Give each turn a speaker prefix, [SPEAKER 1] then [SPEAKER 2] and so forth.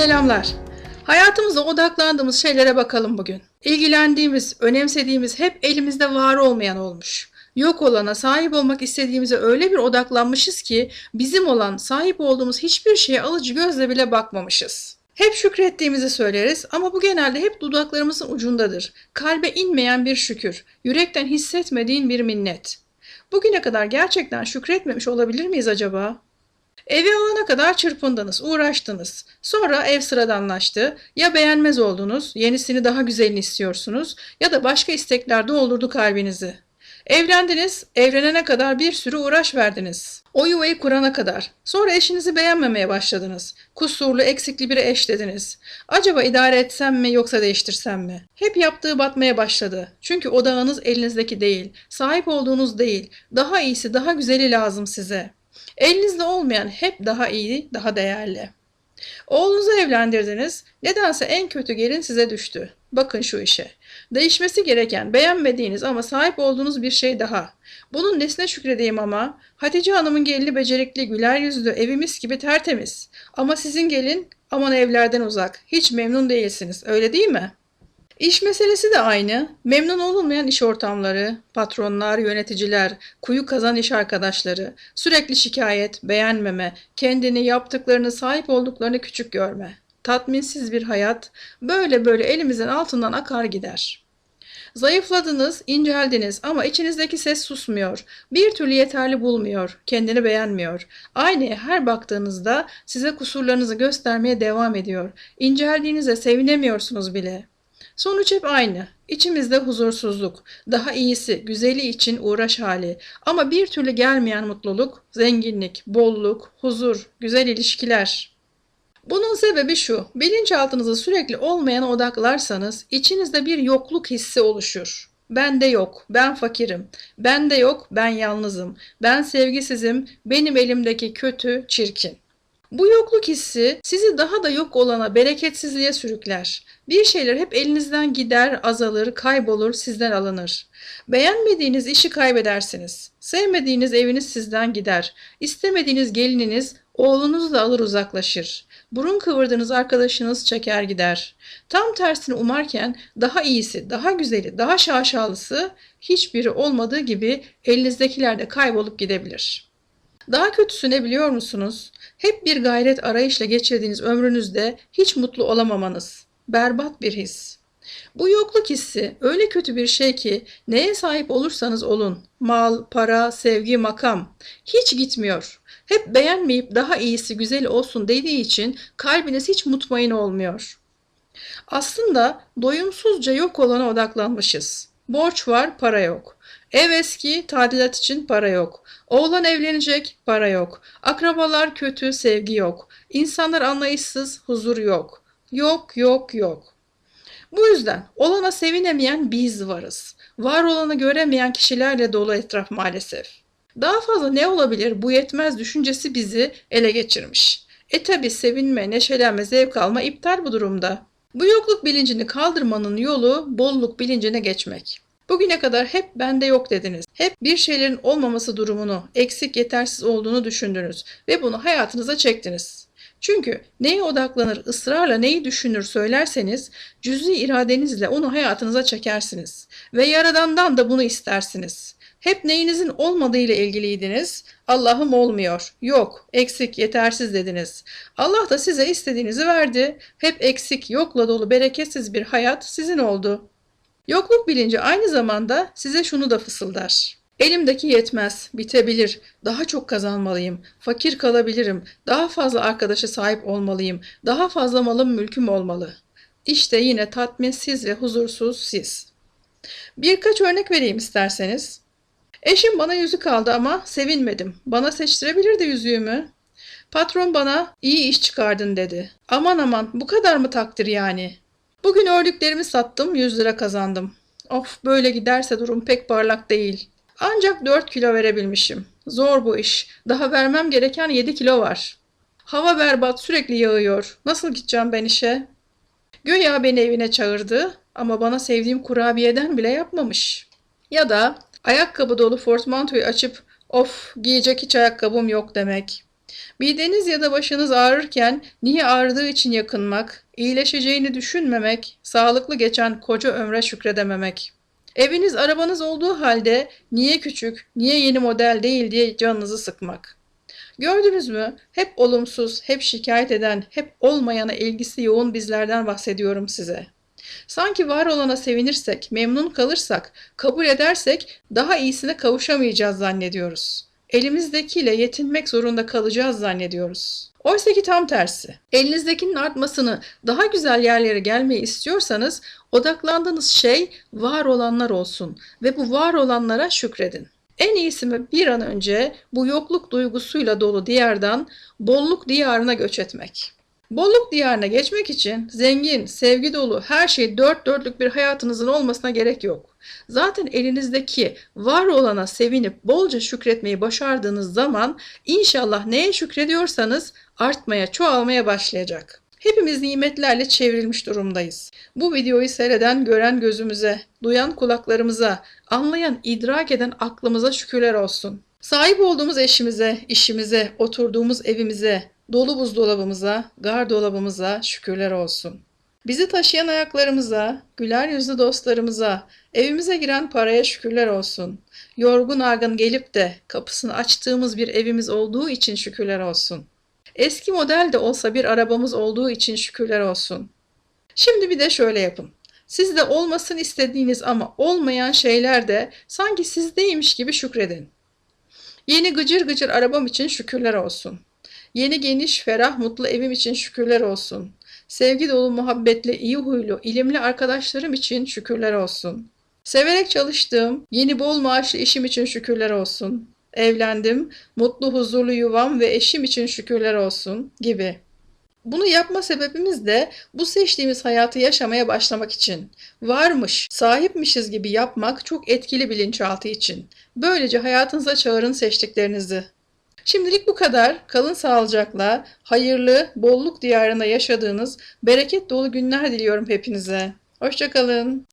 [SPEAKER 1] Selamlar. Hayatımızda odaklandığımız şeylere bakalım bugün. İlgilendiğimiz, önemsediğimiz hep elimizde var olmayan olmuş. Yok olana sahip olmak istediğimize öyle bir odaklanmışız ki bizim olan sahip olduğumuz hiçbir şeye alıcı gözle bile bakmamışız. Hep şükrettiğimizi söyleriz ama bu genelde hep dudaklarımızın ucundadır. Kalbe inmeyen bir şükür, yürekten hissetmediğin bir minnet. Bugüne kadar gerçekten şükretmemiş olabilir miyiz acaba? Evi alana kadar çırpındınız, uğraştınız. Sonra ev sıradanlaştı. Ya beğenmez oldunuz, yenisini daha güzelini istiyorsunuz ya da başka istekler doldurdu kalbinizi. Evlendiniz, evlenene kadar bir sürü uğraş verdiniz. O yuvayı kurana kadar. Sonra eşinizi beğenmemeye başladınız. Kusurlu, eksikli bir eş dediniz. Acaba idare etsem mi yoksa değiştirsem mi? Hep yaptığı batmaya başladı. Çünkü odağınız elinizdeki değil, sahip olduğunuz değil. Daha iyisi, daha güzeli lazım size. Elinizde olmayan hep daha iyi, daha değerli. Oğlunuzu evlendirdiniz. Nedense en kötü gelin size düştü. Bakın şu işe. Değişmesi gereken, beğenmediğiniz ama sahip olduğunuz bir şey daha. Bunun nesine şükredeyim ama? Hatice Hanım'ın gelini becerikli, güler yüzlü, evimiz gibi tertemiz. Ama sizin gelin aman evlerden uzak. Hiç memnun değilsiniz. Öyle değil mi? İş meselesi de aynı. Memnun olunmayan iş ortamları, patronlar, yöneticiler, kuyu kazan iş arkadaşları, sürekli şikayet, beğenmeme, kendini yaptıklarını, sahip olduklarını küçük görme. Tatminsiz bir hayat böyle böyle elimizin altından akar gider. Zayıfladınız, inceldiniz ama içinizdeki ses susmuyor. Bir türlü yeterli bulmuyor, kendini beğenmiyor. Aynaya her baktığınızda size kusurlarınızı göstermeye devam ediyor. İnceldiğinize sevinemiyorsunuz bile. Sonuç hep aynı. İçimizde huzursuzluk, daha iyisi, güzeli için uğraş hali ama bir türlü gelmeyen mutluluk, zenginlik, bolluk, huzur, güzel ilişkiler. Bunun sebebi şu, bilinçaltınızı sürekli olmayana odaklarsanız içinizde bir yokluk hissi oluşur. Ben de yok, ben fakirim. Ben de yok, ben yalnızım. Ben sevgisizim, benim elimdeki kötü, çirkin. Bu yokluk hissi sizi daha da yok olana bereketsizliğe sürükler. Bir şeyler hep elinizden gider, azalır, kaybolur, sizden alınır. Beğenmediğiniz işi kaybedersiniz. Sevmediğiniz eviniz sizden gider. İstemediğiniz gelininiz oğlunuzla alır uzaklaşır. Burun kıvırdığınız arkadaşınız çeker gider. Tam tersini umarken daha iyisi, daha güzeli, daha şaşalısı hiçbiri olmadığı gibi elinizdekiler de kaybolup gidebilir. Daha kötüsü ne biliyor musunuz? Hep bir gayret arayışla geçirdiğiniz ömrünüzde hiç mutlu olamamanız. Berbat bir his. Bu yokluk hissi öyle kötü bir şey ki neye sahip olursanız olun, mal, para, sevgi, makam hiç gitmiyor. Hep beğenmeyip daha iyisi güzel olsun dediği için kalbiniz hiç mutmain olmuyor. Aslında doyumsuzca yok olana odaklanmışız. Borç var, para yok. Ev eski, tadilat için para yok. Oğlan evlenecek, para yok. Akrabalar kötü, sevgi yok. İnsanlar anlayışsız, huzur yok. Yok, yok, yok. Bu yüzden olana sevinemeyen biz varız. Var olanı göremeyen kişilerle dolu etraf maalesef. Daha fazla ne olabilir bu yetmez düşüncesi bizi ele geçirmiş. E tabi sevinme, neşelenme, zevk alma iptal bu durumda. Bu yokluk bilincini kaldırmanın yolu bolluk bilincine geçmek. Bugüne kadar hep bende yok dediniz. Hep bir şeylerin olmaması durumunu, eksik yetersiz olduğunu düşündünüz ve bunu hayatınıza çektiniz. Çünkü neye odaklanır, ısrarla neyi düşünür söylerseniz cüz'i iradenizle onu hayatınıza çekersiniz. Ve Yaradan'dan da bunu istersiniz. Hep neyinizin olmadığı ile ilgiliydiniz. Allah'ım olmuyor, yok, eksik, yetersiz dediniz. Allah da size istediğinizi verdi. Hep eksik, yokla dolu bereketsiz bir hayat sizin oldu. Yokluk bilinci aynı zamanda size şunu da fısıldar. Elimdeki yetmez, bitebilir, daha çok kazanmalıyım, fakir kalabilirim, daha fazla arkadaşa sahip olmalıyım, daha fazla malım mülküm olmalı. İşte yine tatminsiz ve huzursuz siz. Birkaç örnek vereyim isterseniz. Eşim bana yüzük aldı ama sevinmedim. Bana seçtirebilirdi yüzüğümü. Patron bana iyi iş çıkardın dedi. Aman aman bu kadar mı takdir yani? Bugün ördüklerimi sattım 100 lira kazandım. Of böyle giderse durum pek parlak değil. Ancak 4 kilo verebilmişim. Zor bu iş. Daha vermem gereken 7 kilo var. Hava berbat sürekli yağıyor. Nasıl gideceğim ben işe? Göya beni evine çağırdı ama bana sevdiğim kurabiyeden bile yapmamış. Ya da ayakkabı dolu portmantoyu açıp of giyecek hiç ayakkabım yok demek. Mideniz ya da başınız ağrırken niye ağrıdığı için yakınmak, iyileşeceğini düşünmemek, sağlıklı geçen koca ömre şükredememek. Eviniz arabanız olduğu halde niye küçük, niye yeni model değil diye canınızı sıkmak. Gördünüz mü? Hep olumsuz, hep şikayet eden, hep olmayana ilgisi yoğun bizlerden bahsediyorum size. Sanki var olana sevinirsek, memnun kalırsak, kabul edersek daha iyisine kavuşamayacağız zannediyoruz. Elimizdekiyle yetinmek zorunda kalacağız zannediyoruz. Oysa ki tam tersi. Elinizdekinin artmasını, daha güzel yerlere gelmeyi istiyorsanız odaklandığınız şey var olanlar olsun ve bu var olanlara şükredin. En iyisi mi bir an önce bu yokluk duygusuyla dolu diyardan bolluk diyarına göç etmek. Bolluk diyarına geçmek için zengin, sevgi dolu, her şey dört dörtlük bir hayatınızın olmasına gerek yok. Zaten elinizdeki var olana sevinip bolca şükretmeyi başardığınız zaman inşallah neye şükrediyorsanız artmaya, çoğalmaya başlayacak. Hepimiz nimetlerle çevrilmiş durumdayız. Bu videoyu seyreden gören gözümüze, duyan kulaklarımıza, anlayan, idrak eden aklımıza şükürler olsun. Sahip olduğumuz eşimize, işimize, oturduğumuz evimize, dolu buzdolabımıza, gardolabımıza şükürler olsun. Bizi taşıyan ayaklarımıza, güler yüzlü dostlarımıza, evimize giren paraya şükürler olsun. Yorgun argın gelip de kapısını açtığımız bir evimiz olduğu için şükürler olsun. Eski model de olsa bir arabamız olduğu için şükürler olsun. Şimdi bir de şöyle yapın. Sizde olmasın istediğiniz ama olmayan şeyler de sanki sizdeymiş gibi şükredin. Yeni gıcır gıcır arabam için şükürler olsun. Yeni geniş, ferah, mutlu evim için şükürler olsun. Sevgi dolu, muhabbetli, iyi huylu, ilimli arkadaşlarım için şükürler olsun. Severek çalıştığım, yeni bol maaşlı işim için şükürler olsun. Evlendim, mutlu, huzurlu yuvam ve eşim için şükürler olsun gibi. Bunu yapma sebebimiz de bu seçtiğimiz hayatı yaşamaya başlamak için. Varmış, sahipmişiz gibi yapmak çok etkili bilinçaltı için. Böylece hayatınıza çağırın seçtiklerinizi. Şimdilik bu kadar. Kalın sağlıcakla, hayırlı, bolluk diyarında yaşadığınız bereket dolu günler diliyorum hepinize. Hoşçakalın.